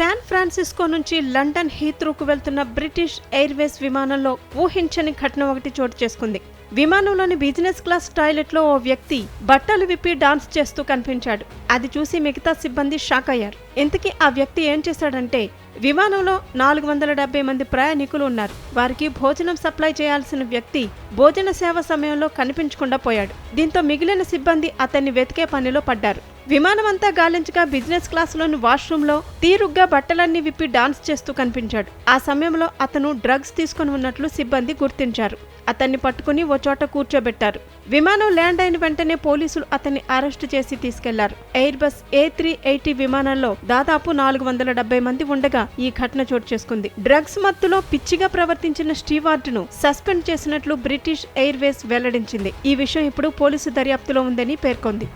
San Francisco నుంచి London హీత్రూకు వెళ్తున్న బ్రిటిష్ ఎయిర్వేస్ విమానంలో ఊహించని ఘటన ఒకటి చోటు చేసుకుంది. విమానంలోని బిజినెస్ క్లాస్ టాయిలెట్లో ఓ వ్యక్తి బట్టలు విప్పి డాన్స్ చేస్తూ కనిపించాడు. అది చూసి మిగతా సిబ్బంది షాక్ అయ్యారు. ఇంతకీ ఆ వ్యక్తి ఏం చేశాడంటే విమానంలో నాలుగు వందల డెబ్బై మంది ప్రయాణికులు ఉన్నారు. వారికి భోజనం సప్లై చేయాల్సిన వ్యక్తి భోజన సేవ సమయంలో కనిపించకుండా పోయాడు. దీంతో మిగిలిన సిబ్బంది అతన్ని వెతికే పనిలో పడ్డారు. విమానమంతా గాలించగా బిజినెస్ క్లాసులోని వాష్రూంలో తీరుగ్గా బట్టలన్నీ విప్పి డాన్స్ చేస్తూ కనిపించాడు. ఆ సమయంలో అతను డ్రగ్స్ తీసుకుని ఉన్నట్లు సిబ్బంది గుర్తించారు. అతన్ని పట్టుకుని ఓ చోట కూర్చోబెట్టారు. విమానం ల్యాండ్ అయిన వెంటనే పోలీసులు అతన్ని అరెస్టు చేసి తీసుకెళ్ళారు. Airbus A three eighty విమానంలో దాదాపు నాలుగు వందల డెబ్బై మంది ఉండగా ఈ ఘటన చోటు చేసుకుంది. డ్రగ్స్ మత్తులో పిచ్చిగా ప్రవర్తించిన స్టీవార్డ్ను సస్పెండ్ చేసినట్లు బ్రిటిష్ ఎయిర్వేస్ వెల్లడించింది. ఈ విషయం ఇప్పుడు పోలీసు దర్యాప్తులో ఉందని పేర్కొంది.